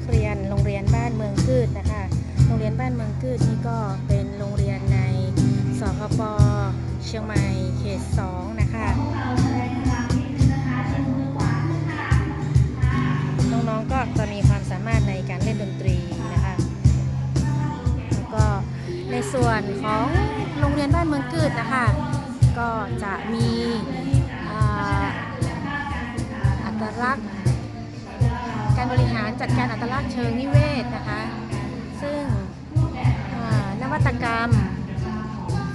นักเรียนโรงเรียนบ้านเมืองพืชนะคะ โรงเรียนบ้านเมืองพืชนี่ก็เป็นโรงเรียนในสพปเชียงใหม่เขตสองนะคะน้องๆก็จะมีความสามารถในการเล่นดนตรีนะคะแล้วก็ในส่วนของโรงเรียนบ้านเมืองพืชนะคะ ก็จะมีอัตลักษณ์กา บริหารจัดการอัตลักษณ์เชิงนิเวศนะคะ ซึ่งนวัตกรรม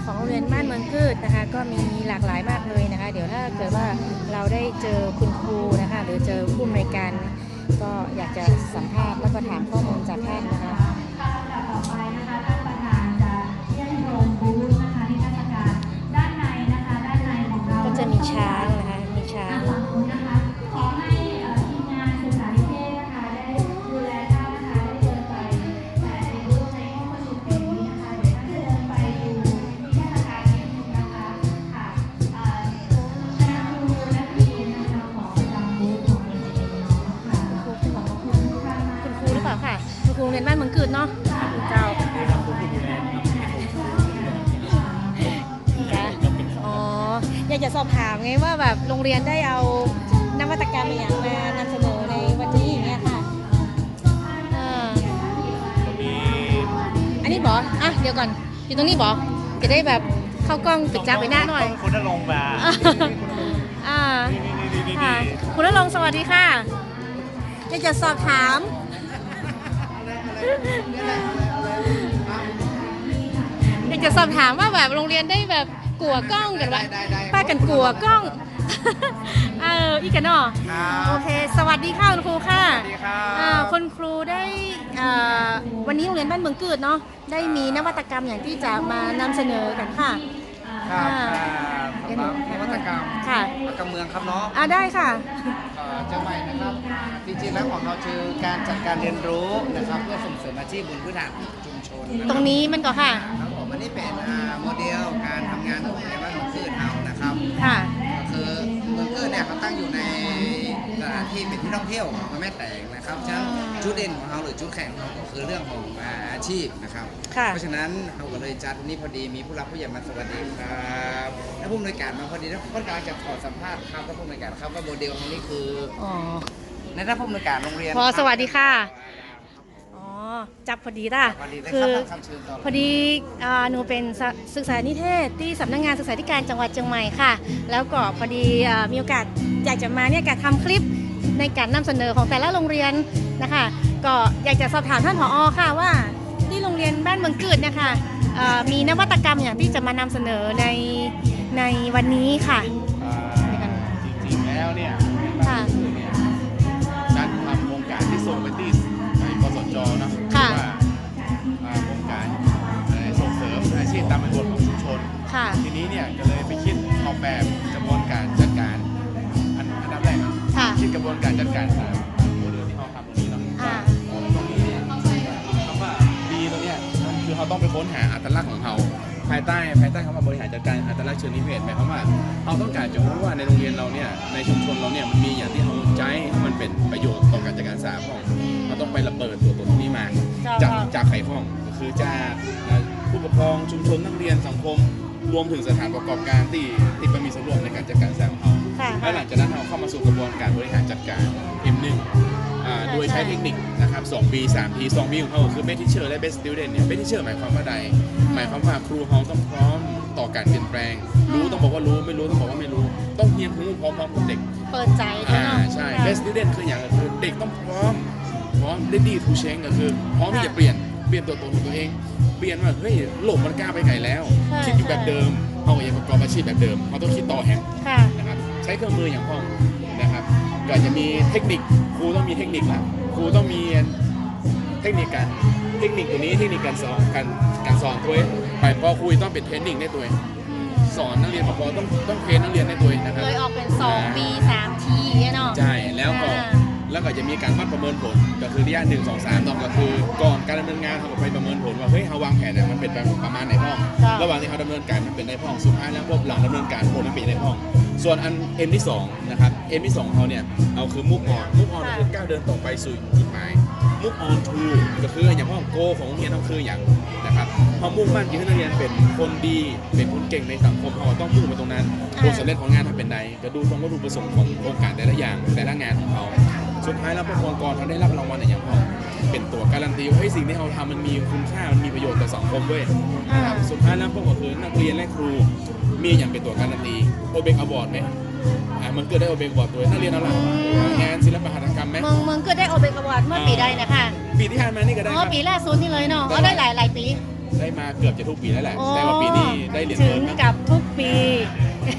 ของโรงเรียนบ้านเมืองพืชนะคะ ก็มีหลากหลายมากเลยนะคะ เดี๋ยวถ้าเกิดว่าเราได้เจอคุณครูนะคะ หรือเจอผู้อำนวยการก็อยากจะสัมภาษณ์แล้วก็ถามข้อมูลจากท่านนะคะ เมืองกืดเนาะเจ้าค่ะอ๋ออยากจะสอบถามไงว่าแบบโรงเรียนได้เอานวัตกรรมอย่างมานำเสนอในวันนี้อย่างเงี้ยค่ะอ่าอันนี้บออะเดี๋ยวก่อนอยู่ตรงนี้บอจะได้แบบเข้ากล้องปิดจ้าไปหน้าหน่อย คุณนรงค์มาอ่า นี่นี่นี่นี่ค่ะคุณณรงค์สวัสดีค่ะอยากจะสอบถาม อยากจะสอบถามว่าแบบโรงเรียนได้แบบกลัวกล้องกันวะป้ากันกลัวกล้อง เอออีกกันเนาะครับโอเค สวัสดีค่ะคุณครูค่ะสวัสดีครับอ่าคุณครูได้อ่าวันนี้โรงเรียนบ้านเมืองกืดเนาะได้มีนวัตกรรมอย่างที่จะมานำเสนอกันค่ะครับอ่าอ่าสำหรับนวัตกรรมค่ะนักการเมืองครับเนาะ อ่าได้ค่ะ เอ่อเจ้าใหม่นะครับอ่าจริงๆแล้วของเราคือการจัดการเรียนรู้นะครับเพื่อส่งเสริมอาชีพบนพื้นฐานของชุมชนนะคตบรงนี้มันก็ค่ะ ครับผมอันนี้เป็นอ่าโมเดลการทำงานของในบ้านเมืองพืชเรานะครับค่ะ ก็คือเมืองพืชเนี่ยเขาตั้งอยู่ในสถานที่เป็นที่ท่องเที่ยวของอำเภอแม่แตงนะครับฉะนั้นจุดเด่นของเราหรือจุดแข็งของเราก็คือเรื่องของอ่าอาชีพนะครับ ค่ะ เพราะฉะนั้นเราก็เลยจัดวันนี้พอดีมีผู้รับผู้ใหญ่มาสวัสดีครับ และผู้อำนวยการมาพอดีแล้วคนกำลังจะขอสัมภาษณ์ครับและผู้อำนวยการครับว่าโมเดลของนี้คืออ๋อ ในด้านผู้อำนวยการโรงเรียนพอรับสวัสดีค่ะ อ๋อ จับพอดีล่ะสวัสดีเลยคืครับอท่านคำเชิญต่อเลยพอดีอ่าหนูเป็นสศึกษานิเทศที่สำนักงานศึกษาธิการจังหวัดเชียงใหม่ค่ะ แล้วก็พอดีอ่ามีโอกาสอยากจะมาเนี่ยการทำคลิปในการนำเสนอของแต่ละโรงเรียนนะคะ ก็อยากจะสอบถามท่านผอค่ะว่า ที่โรงเรียนบ้านเมืองกืดเนะคะอ่ามีนวัตกรรมอย่างที่จะมานำเสนอใน ในวันนี้ค่ะ อ่าจริงๆแล้วเนี่ยค่ะคือเนี่ยการทำโครงการที่ส่งไปที่ในกสจนะค่ะ ว่าอ่าโครงการเอ่อส่งเสริมอาชีพตามเป็นบทของชุมชน ค่ะ ทีนี้เนี่ยก็เลยไปคิดออกแบบกระบวนการจัดการอันอันดับแรกนะค่ะคิดกระบวนการจัดการตามโมเดลที่เขาทำตรงนี้เนาะอ่าตรงนี้เนี่ยคำว่าดีตรงเนี้ยมันคือเขาต้องไปค้นหาอัตลักษณ์ของเขา ภายใต้ภายใต้คำว่าบริหารจัดการอัตลักษณ์เชิงนิเวศหมายความว่าเราต้องการจะรู้ว่าในโรงเรียนเราเนี่ยในชุมชนเราเนี่ยมันมีอย่างที่เขาใช้ให้มันเป็นประโยชน์ต่อการจัดการศึกษาของเราต้องไประเบิดตัวตนนี้มาเจ้าจากค่ะจากไขข้องก็คือจากผู้ปกครองชุมชนนักเรียนสังคมรวมถึงสถานประกอบการที่ที่มันมีส่วนร่วมในการจัดการศึกษาของเขาค่ะแล้วหลังจากนั้นเราเข้ามาสู่กระบวนการบริหารจัดการ M1 อ่าโด ยใช้เทคนิคนะครับ2ปี3 p 2 p ของเขาคือ Best Teacher และ Best Student เนี่ย Best Teacher หมายความว่าใด หมายความว่าครูเขาต้องพร้อมต่อการเปลี่ยนแปลง รู้ต้องบอกว่ารู้ไม่รู้ต้องบอกว่าไม่รู้ ต้องเรียนรู้พร้อมๆกับเด็กเปิดใจใช่อ่าไหมใช่ค่ะ best student คืออย่างก็คือเด็กต้องพร้อมพร้อม ready to change ก็คือพร้อมที่จะเปลี่ยนเปลี่ยนตัวตนของตัวเอง เปลี่ยนว่าเฮ้ยโลกมันกล้าไปไกลแล้วใช่คิดอยู่แบบเดิมเอาอย่างประกอบอาชีพแบบเดิมเราต้องคิดต่อแฮมค่ะนะครับใช้เครื่องมืออย่างพ้องนะครับ ก็อาจจะมีเทคนิคครูต้องมีเทคนิคละครูต้องมีเทคนิคการเทคนิคตัวนี้เทคนิคการสอนการการสอนตัวเองไปพอครูต้องเป็นเทรนนิ่งในตัวเองสอนนักเรียนพอต้องต้องเทรนนักเรียนในตัวเองนะครับเลยออกเป็น 2 B 3 T เนาะใช่แล้วก็อ่า แล้วก็จะมีการวัดประเมินผลก็คือระยะหนึ่งสองสามก็คือก่อนการดำเนินงานเขาก็ไปประเมินผลว่าเฮ้ยเขาวางแผนเนี่ยมันเป็นประมาณไหนพ้องจ้ะระหว่างที่เขาดำเนินการมันเป็นในพ้องสุดท้ายแล้วพวกหลังดำเนินการผลมันเป็นในพ้อง ส่วนอัน M ที่สองนะครับ M ที่สองของเขาเนี่ยเอาคือมุกออนมุกออนคือก้าวเดินต่อไปสู่จุดหมายมุกออนทูก็คืออย่างว่าโกของโรงเรียนเราคืออย่างนะครับเขามุ่งมั่นที่ให้นักเรียนเป็นคนดีเป็นคนเก่งในสังคมเขาต้องมุ่งไปตรงนั้นผลสำเร็จของงานทำเป็นใดก็ดูตรงวัตถุประสงค์ของโครงการแต่ละอย่างแต่ละงานของเขา สุดท้ายแล้วผู้ปกครองเขาได้รับรางวัลในอย่างเขาเป็นตัวการันตีว่าเฮ้ยสิ่งที่เขาทำมันมีคุณค่ามันมีประโยชน์ต่อสังคมเว้ยนะครับสุดท้ายแล้วพวกก็คือนักเรียนและครูมีอย่างเป็นตัวการันตีโอเบกอวอร์ดไหมอ่ามันเกิดได้โอเบกอวอร์ดตัวนักเรียนเอาล่ะงานศิลปหัตถกรรมไหมเมืองเมืองเกิดได้โอเบกอวอร์ดเมื่อปีใดนะคะปีที่ผ่านมานี่ก็ได้อ๋คอรับปีล่าสุดนี่เลยเนาะอ๋อได้หลายหลายปี ได้มาเกือบจะทุกปีแล้วแหละโอ้แต่ว่าปีนี้ได้เหรียญถึเงิงนนะกับทุกปี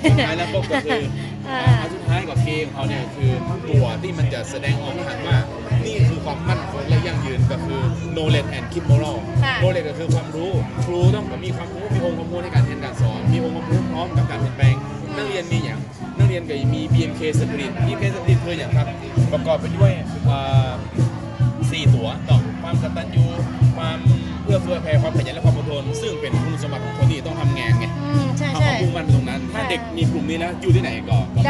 สุดท้ายแล้วพวกก็คืออ่าอันสุด ท้ายกับเคของเขาเนี่ยคือตัวที่มันจะแสดงออกให้เห็นว่า นี่คือความมั่นคงและยั่งยืนก็คือ knowledge and keep moral ค่ะ knowledge ก็คือความรู้ ครูต้องมีความรู้มีองค์ความรู้ในการเรียนการสอน มีองค์ความรู้พร้อมกับการเปลี่ยนแปลง นักเรียนมีอย่างนักเรียนก็มี BMK Spirit BMK Spirit คืออย่างครับ ประกอบไปด้วยอ่าสี่ตัวต่อความกตัญญูความเอื้อเฟื้อแผ่ความขยันและความอดทนซึ่งเป็นคุณสมบัติของคนที่ต้องทำงานไง อืมใช่เขาใช่เอามุ่งมั่นไปตรงนั้น ถ้าเด็กมีกลุ่มนี้แล้วอยู่ที่ไหนก็ก็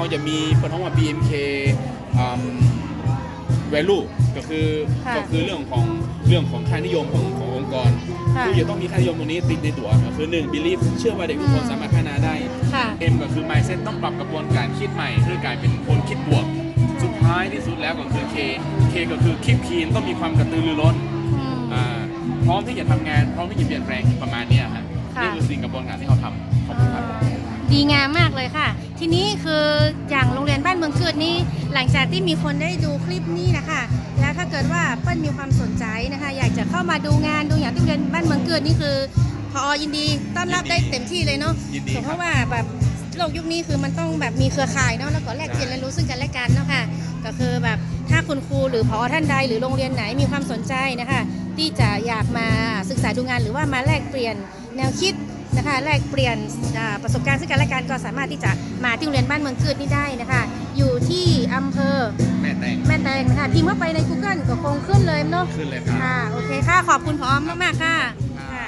เขาจะมีเปิดห้องว่า BMK อืม value ก็คือค่ะก็คือเรื่องของเรื่องของค่านิยมของขององค์กรค่ะคือจะต้องมีค่านิยมตรงนี้ติดในตัวก็คือ 1 believe เชื่อว่าเด็กทุกคนอืม สามารถพัฒนาได้ ค่ะ M ก็คือ mindset ต้องปรับกระบวนการคิดใหม่เพื่อกลายเป็นคนคิดบวก สุดท้ายที่สุดแล้วก็คือ K K ก็คือ keep keen ต้องมีความกระตือรือร้นอืม อ่าพร้อมที่จะทำงานพร้อมที่จะเปลี่ยนแปลงประมาณเนี้ยฮะค่ะ นี่คือสิ่งกระบวนการที่เขาทำขอบคุณครับ ดีงามมากเลยค่ะ ทีนี้คืออย่างโรงเรียนบ้านเมืองเกิดนี่หลังจากที่มีคนได้ดูคลิปนี้นะคะ แล้วถ้าเกิดว่าเปิ้ลมีความสนใจนะคะ อยากจะเข้ามาดูงานดูอย่างที่โรงเรียนบ้านเมืองเกิดนี่คือพอยินดีต้อนรับได้เต็มที่เลยเนาะยินดีครับ เพราะว่าแบบโลกยุคนี้คือมันต้องแบบมีเครือข่ายเนาะแล้วก็แลกเปลี่ยนเรียนรู้ซึ่งกันและกันเนาะค่ะก็คือแบบถ้าคุณครูหรือพอท่านใดหรือโรงเรียนไหนมีความสนใจนะคะ ที่จะอยากมาศึกษาดูงานหรือว่ามาแลกเปลี่ยนแนวคิด นะคะแลกเปลี่ยนอ่าประสบการณ์ซึ่งกันและกันก็สามารถที่จะมาที่โรงเรียนบ้านเมืองเกิดนี่ได้นะคะ อยู่ที่อำเภอแม่แตงแม่แตงนะคะพิมพ์ว่าไปใน Google ก็คงขึ้นเลยเนาะขึ้นเลยครับค่ะโอเคค่ะขอบคุณพร้อมมากๆค่ะค่ะ